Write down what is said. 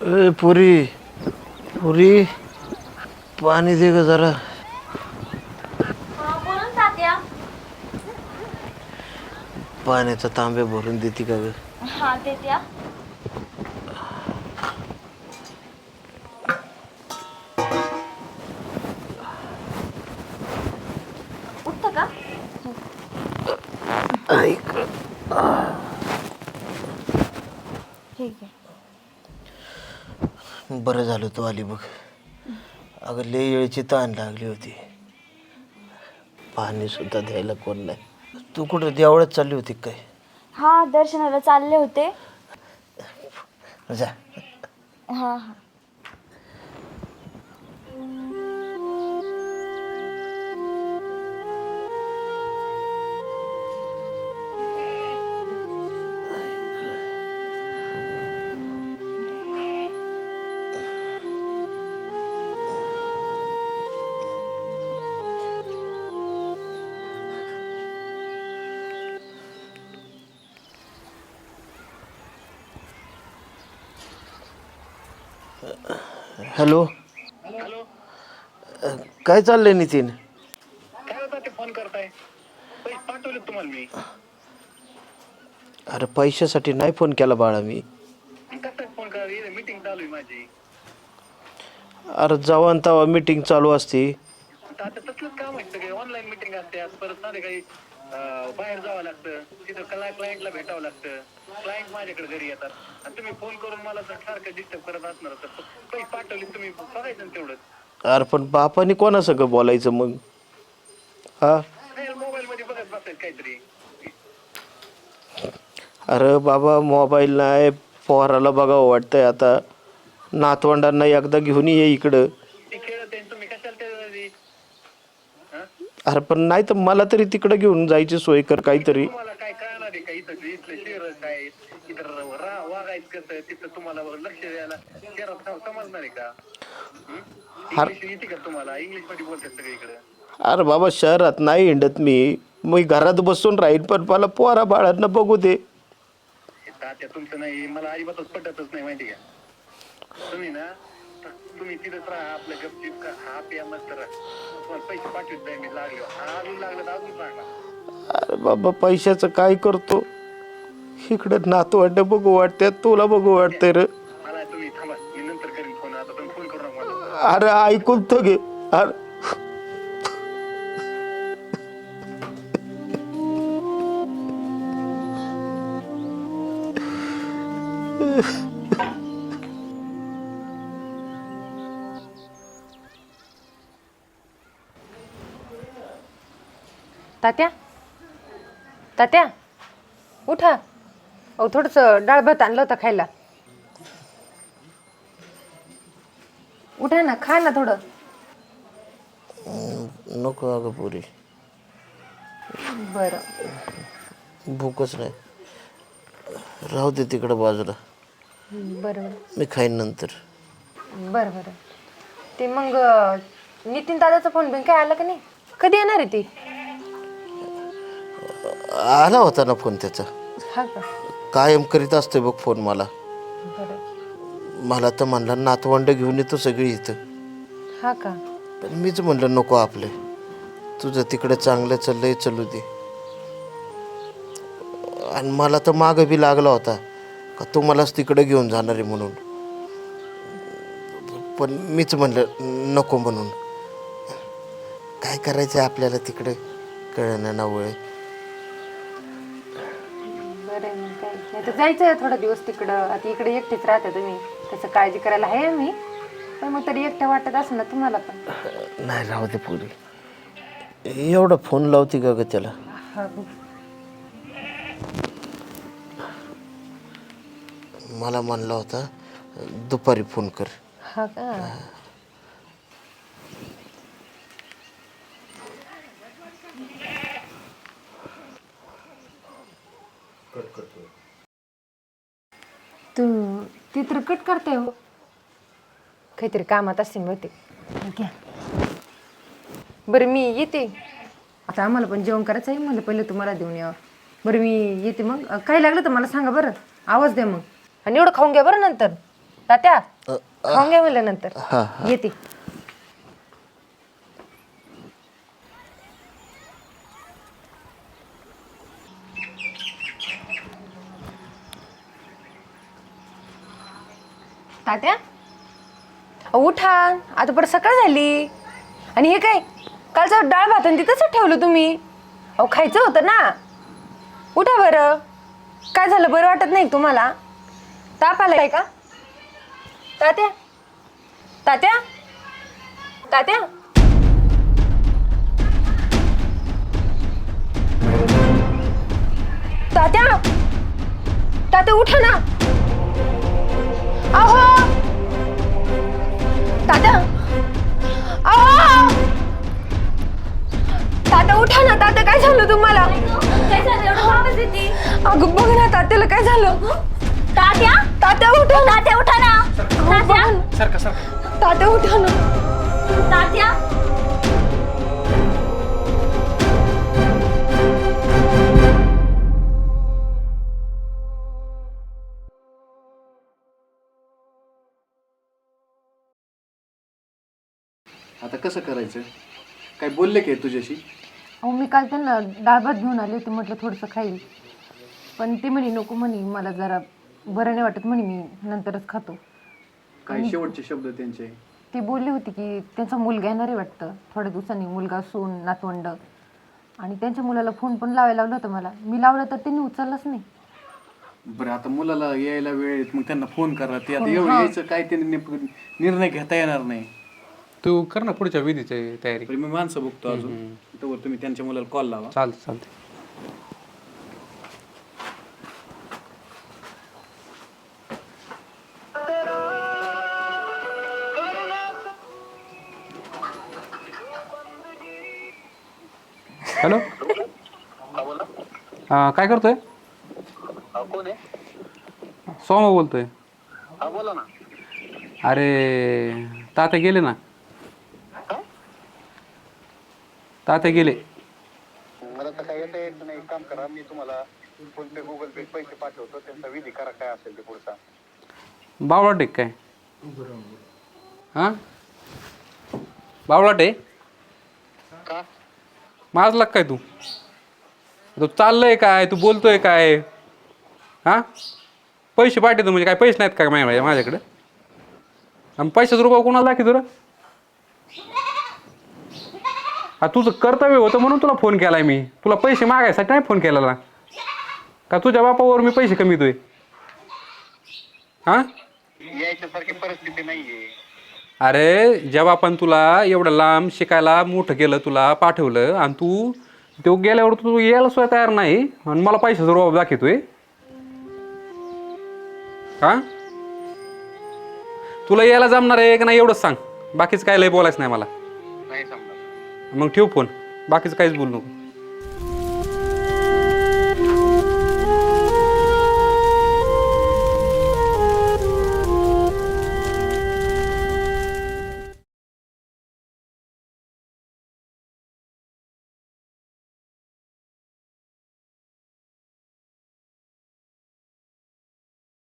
ए पुरी. पुरी. पाणी दे ग जरा. बोलून तात्या पाण्याचा तांब्या भरून देते का ग? हा देत्या बरं झालं तू आली बघ. अगं लय वेळची ताण लागली होती. पाणी सुद्धा द्यायला कोण नाही. तू कुठं देवळात चालली होती काय? हा दर्शनाला चालले होते. जा. हा हा. हॅलो. अ, काय चाललंय नितीन? काय होता ते फोन करताय. पैसे पाठवले तुम्हाला मी. अरे पैशासाठी नाही फोन केला बाळा मी. कसं फोन करा मीटिंग चालू आहे माझी. अरे जेव्हा न तेव्हा मीटिंग चालू असती. आता तसलंच काम आहे सगळे. ऑनलाईन मीटिंग असते परत ना काही बाहेर जावं लागतं. तिथं कला क्लायंटला भेटावं लागतं. क्लायंट माझ्याकडे घरी येतात. आणि तुम्ही फोन करून मला जर सारखं डिस्टर्ब करत असणार तर पैसे पाठवले तुम्ही बघायचं ना तेवढंच. अरे पण बापाने कोणा सगळं बोलायचं मग? हा? मोबाईल मध्ये बघत बसायचं काहीतरी. अरे बाबा मोबाईल नाही. पोराला बघावं वाटतंय आता. नातवंडांना एकदा घेऊन ये इकडं ती खेळत आहे तुम्ही कशाला ते हं? अरे पण नाही तर मला तरी तिकडं घेऊन जायची सोय कर काहीतरी. तुम्हाला काय कळणार आहे का इथं? इथलं शहर काय इथं रा- वागायचं कसं? तिथं तुम्हाला लक्ष द्यायला शहरात सम- समजणार आहे का? इंग्लिश येते का तुम्हाला? इंग्लिशमध्ये बोलतात सगळीकडे अरे बाबा शहरात नाही हिंडत मी. मी घरात बसून राहील पण मला पोरा बाळांना बघू दे. तात्या तुमचं नाही. मला अजिबातच पटतच नाही माहिती का? तुम्ही ना तुम्ही तिथंच राहा आपल्या गपचीत का हा पिया मस्त राहा तुम्हाला पैसे पाठवत जाईल मी लागलो. अजून लागलं तर अजून सांगा अरे बाबा पैशाचं काय करतो? इकडे नातवंड बघू वाटते तुला बघू वाटतंय रे. मला तुम्ही थांबा मी नंतर करीन फोन. आता तुम्ही फोन करू नका मला. अरे ऐकून तर घे. अरे. तात्या? तात्या? उठा. अहो थोडंसं डाळ भात आणलं होतं खायला. उठा ना खा ना थोडं. नको अगं पुरी. बरं. भूकच नाही. राहू दे तिकडं बाजूला. बरं बरं. मी खाईन नंतर. बरं बरं. ते मग अं, नितीन दादाचा फोन बिन काय आला का नाही? कधी येणार आहे ती? आला होता ना फोन त्याचा? हा का? कायम करीत असतोय बघ फोन मला. बरं. मला तर म्हणला नातवंड घेऊन येतो सगळी इथं. हा का? पण मीच म्हणलं नको आपले. तुझं तिकडे चांगलं चाललंय चलू दे. आणि मला तर मागं बी लागला होता का तू मलाच तिकडे घेऊन जाणार आहे म्हणून. पण मीच म्हणलं नको म्हणून. काय करायचं आपल्याला तिकडे? कळणं ना तर जायचं थोडा दिवस तिकडं. आता इकडे एकटेच राहता तुम्ही. त्याचं काळजी करायला आहे मी पण मग तरी एकटं वाटत असेल ना तुम्हाला पण. नाही राहू दे पुरी. एवढा फोन लावते का ग त्याला? हा मला म्हणला होता दुपारी फोन कर. हा का? तू ती तर कट करते हो. काहीतरी कामात मग ते घ्या बरं मी येते. आता आम्हाला पण जेवण करायचं आहे मला पहिलं तुम्हाला देऊन यावं. बरं मी येते मग. अं, काय लागलं तर मला सांगा बरं. आवाज द्या मग. आणि एवढं खाऊन घ्या बरं नंतर. तात्या खाऊन घ्या म्हणलं नंतर हा. येते. तात्या? अहो, उठा. आता परत सकाळ झाली. आणि हे काय? कालचं डाळ भात आणि तिथंच ठेवलं तुम्ही? अहो खायचं होतं ना? उठा बरं. काय झालं? बरं वाटत नाही का तुम्हाला? ताप आलाय का? तात्या? तात्या? तात्या? तात्या? तात्या उठा ना. अहो! अहो तात्या उठा ना. तात्या काय झालं तुम्हाला? काय झालं? एवढं वापस येते. अगं बघ ना तात्याला काय झालं? तात्या? तात्या उठा ना. तात्या उठा ना. तात्या? सारखं सारखं. तात्या उठा ना. तात्या? आता कसं करायचं? काय बोलले काय तुझ्याशी? अहो मी काल त्यांना डाळ भात घेऊन आले होते म्हटलं थोडंसं खाईल. पण ते म्हणे नको म्हणे मला जरा बरं नाही वाटत म्हणे मी नंतरच खातो. काय शेवटचे शब्द त्यांचे? ती बोलली होती की त्यांचा मुलगा येणार आहे वाटतं थोड्या दिवसांनी मुलगा सून नातवंड. आणि त्यांच्या मुलाला फोन पण लावायला लावला होता मला. मी लावला तर त्यांनी उचललाच नाही. बरं आता मुलाला यायला वेळ आहे, मग त्यांना फोन करा. ते आता एवढं यायचं काय त्यांनी नेमकं निर्णय घेता येणार नाही. तू कर ना पुढच्या विधीची तयारी. तरी मी माणसं बघतो अजून. तोवर तुम्ही त्यांच्या मुलाला कॉल लावा. चालतं चालते हॅलो? हा बोला हां काय करतोय? हा कोण आहे? सोमा बोलतोय. हा बोला ना. अरे तात्या गेले ना? तात्या गेले. मला तर काय येता येत नाही. एक काम करा मी तुम्हाला फोन पे गुगल पे पैसे पाठवतो. त्यांचा विधी करा काय असेल ते पुढचा. बावळाट काय? हां? बावळाट का? माझला काय तू? तू चाललंय काय? तू बोलतोय काय? हां? पैसे पाठवतो म्हणजे काय? पैसे नाहीत का माझ्या माझ्याकडे? आणि पैशाचं रुपये कोणाला दाखी तुला हा तुझं कर्तव्य होतं म्हणून तुला फोन केलाय मी. तुला पैसे मागायसाठी नाही फोन केलेला. का तुझ्या बापावर मी पैसे कमीतोय हां? यायच्यासारखी परिस्थिती नाहीये. अरे जेव्हा पण तुला एवढं लांब शिकायला मोठं केलं तुला पाठवलं आणि तू तो गेल्यावर तू यायला सुद्धा तयार नाही आणि मला पैशाचा रुबाब दाखवतोय. हा? तुला यायला जमणार आहे का नाही एवढंच सांग. बाकीचं काय लय बोलायचं नाही मला. मग ठेव फोन. बाकीचं काहीच बोलू नको.